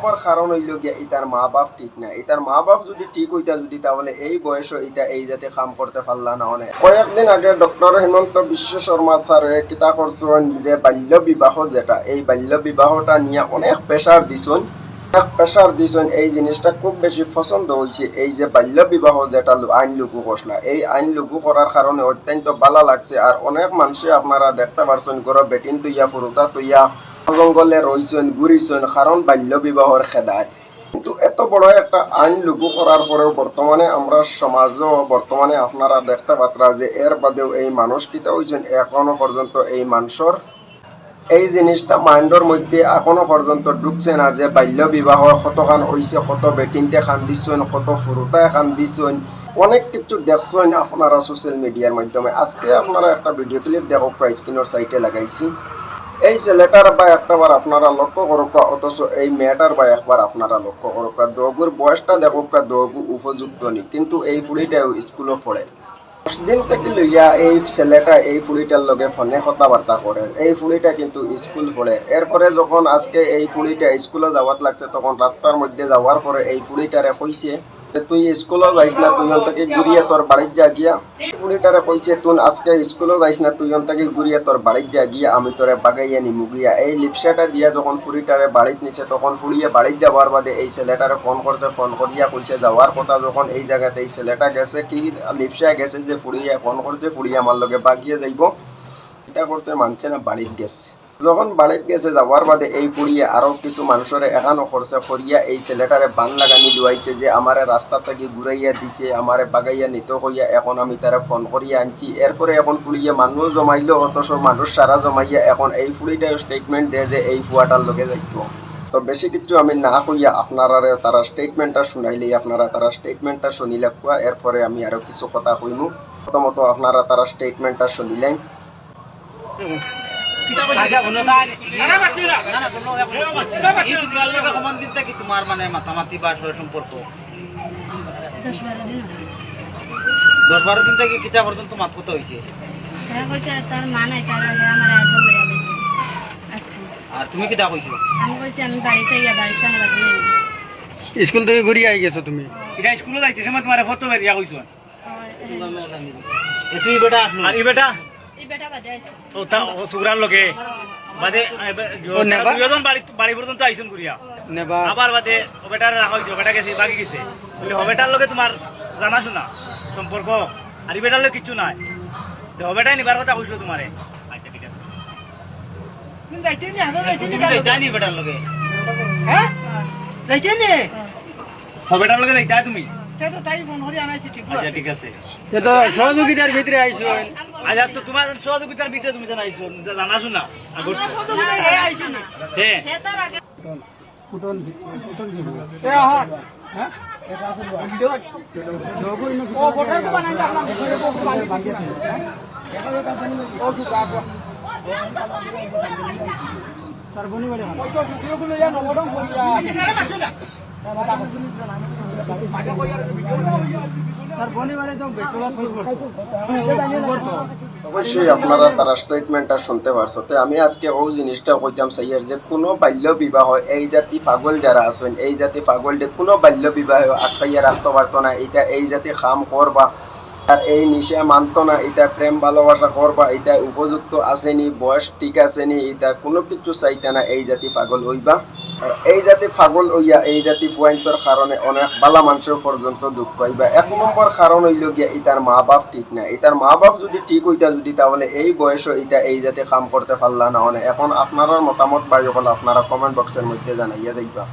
নম্বর কারণ হইল গিয়া ইতার মা বাপ ঠিক না ইতার মা বাপ যদি ঠিক হইতা যদি, তাহলে এই বয়স ইটা এই জাতে কাম করতে পারলা না অনেক। কয়েকদিন আগে ডক্টর হেমন্ত বিশ্ব শর্মা স্যারে কিতা করছেন যে বাল্য বিবাহ যেটা, এই বাল্য বিবাহটা নিয়ে অনেক প্রেশার দিছেন। অনেক প্রেশার দিছেন, এই জিনিসটা খুব বেশি পছন্দ হয়েছে এই যে বাল্য বিবাহ যেটা আইন লঘু করলা এই আইন লঘু করার কারণে অত্যন্ত ভালো লাগছে আর অনেক মানুষে আপনারা দেখতে পারছেন গরো বেটিন তুইয়া ফুরুতা তুইয়া জঙ্গলে রইছেন ঘুরিছেন কারণ বাল্য বিবাহর খেদায় কিন্তু এত বড় একটা আইন লঘু করার পরেও বর্তমানে আমরা সমাজও বর্তমানে আপনারা দেখতে পাত্রা যে এর বাদেও এই মানুষ কিতা হয়েছেন এখনও পর্যন্ত এই মানুষের এই জিনিসটা মাইন্ডের মধ্যে এখনও পর্যন্ত ঢুকছে না যে বাল্য বিবাহ কতখান হয়েছে কত বেটিনতে খান দিচ্ছেন কত ফুরুতায় খান দিচ্ছেন অনেক কিছু দেখছেন আপনারা সোশ্যাল মিডিয়ার মাধ্যমে। আজকে আপনারা একটা ভিডিও ক্লিপ দেখো স্ক্রিনের সাইটে লাগাইছি। এই ছেলেটার বা একটাবার আপনারা লক্ষ্য করুক, অথচ এই মেয়েটার বা একবার আপনারা লক্ষ্য করুক। দগুর বয়সটা দেখুক, দগু উপযুক্ত নি, কিন্তু এই ফুড়িটাও স্কুলে পড়ে। দিন থেকে লইয়া এই ছেলেটা এই ফুড়িটার লগে ফোনে কথাবার্তা করে। এই ফুড়িটা কিন্তু স্কুল পড়ে। এরপরে যখন আজকে এই ফুড়িটা স্কুলে যাওয়াত লাগছে, তখন রাস্তার মধ্যে যাওয়ার পরে এই ফুড়িটারে কইছে তুই স্কুলে যাইস না, তুই থেকে ঘুরিয়ে তোর বাড়ির যা গিয়া। ফুড়িটারে কইছে তুই আজকে স্কুলে যাইস না, তুই থেকে ঘুরিয়ে তোর বাড়ির যা গিয়া, আমি তোরে বাগাইয়া নিমু গিয়া। এই লিপসাটা দিয়া যখন ফুড়িটারে বাড়িত নিছে, তখন ফুড়িয়ে বাড়িত যাওয়ার বাদে এই ছেলেটারে ফোন করছে, ফোন করিয়া কইছে, যাওয়ার কথা যখন এই জায়গাতে এই ছেলেটা গেছে, কি লিপসা গেছে যে ফুড়িয়া ফোন করছে ফুড়িয়ে আমার লগে বাগিয়ে যাইব। এটা করছে, মানছে না, বাড়িত গেছে। যখন বাড়িত গেছে যাওয়ার বাদে এই ফুড়িয়ে আরও কিছু মানুষের এখানো করছে ফরিয়া এই ছেলেটারে বান লাগানি লুয়াইছে যে আমারে রাস্তা থেকে ঘুরাইয়া দিছে আমারে বাগাইয়া নিত কইয়া এখন আমি তারা ফোন করিয়া আনছি। এরপরে এখন ফুড়িয়ে মানুষ জমাইলো, অথচ মানুষ সারা জমাইয়া এখন এই ফুড়িটাও স্টেটমেন্ট দেয় যে এই ফুয়াটার লগে যাইতো। তো বেশি কিছু আমি না কইয়া আপনারা তারা স্টেটমেন্টটা শুনাইলেই আপনারা তারা স্টেটমেন্টটা শুনিলে কোয়া এরপরে আমি আরও কিছু কথা কইমু। প্রথমত আপনারা তারা স্টেটমেন্টটা শুনিলেন তোমার মানে মাতামাতি বা সয় সম্পর্ক দশ বারো দিন থেকে কিতা পর্যন্ত মাত কত হয়েছে হ্যাঁ আর তুমি কিতা কইছো স্কুল থেকে ঘুরি আই গেছো তুমি? এটা স্কুলে যাইতে সময় তোমার ফটো বেরিয়া কইছো এ তুই বেটা আর ই বেটা? সুগ্রার লগে বাদে দুজন বাড়ি বাড়ি পর্যন্ত আইসুন করিয়া আবার বাদে ও রাখা হইছে ও গেছে বাকি গেছে। বলে ও বেটার তোমার জানা সম্পর্ক। আর বেটার লগে কিচ্ছু নাই। তো ও নিবার কথা কইছিল তোমারে। আচ্ছা ঠিক আছে। তুমি যাইনি বেটার লগে ও বেটার লগে যাইতা তুমি? আচ্ছা ঠিক আছে। সে তো সহযোগিতার ভিতরে আইছো। আচ্ছা তো তোমার সহযোগিতার ভিতরে তুমি জানাইছো জানা শোনা আগর হ্যাঁ সে তার আগে অবশ্যই আপনারা তারা স্টেটমেন্টটা শুনতে পারছ। তো আমি আজকে ও জিনিসটা কইতাম, সাইয়ার, যে কোনো বাল্য বিবাহ, এই জাতি পাগল যারা আছেন, এই জাতি পাগল যে কোনো বাল্য বিবাহ আটকাইয়া রাখতে পারতো না। এটা এই জাতি খাম করবা, আর এই নিশা মানতো না। এটা প্রেম, ভালোবাসা করবা, এটা উপযুক্ত আসেনি, বয়স ঠিক আসেনি, এটা কোনো কিছু চাইতে না। এই জাতি পাগল হইবা। এই জাতি ফাগল হইয়া এই জাতি ফুয়াইন্তর কারণে অনেক বালা মানুষের পর্যন্ত দুঃখ পাইবা এক নম্বর কারণ হইল গিয়া ইতার মা বাপ ঠিক না ইতার মা বাপ যদি ঠিক হইতা যদি তাহলে এই বয়স এটা এই জাতি কাম করতে পারলা না অনেক এখন আপনার মতামত বা যখন আপনারা কমেন্ট বক্সের মধ্যে জানাইয়া দেখবা।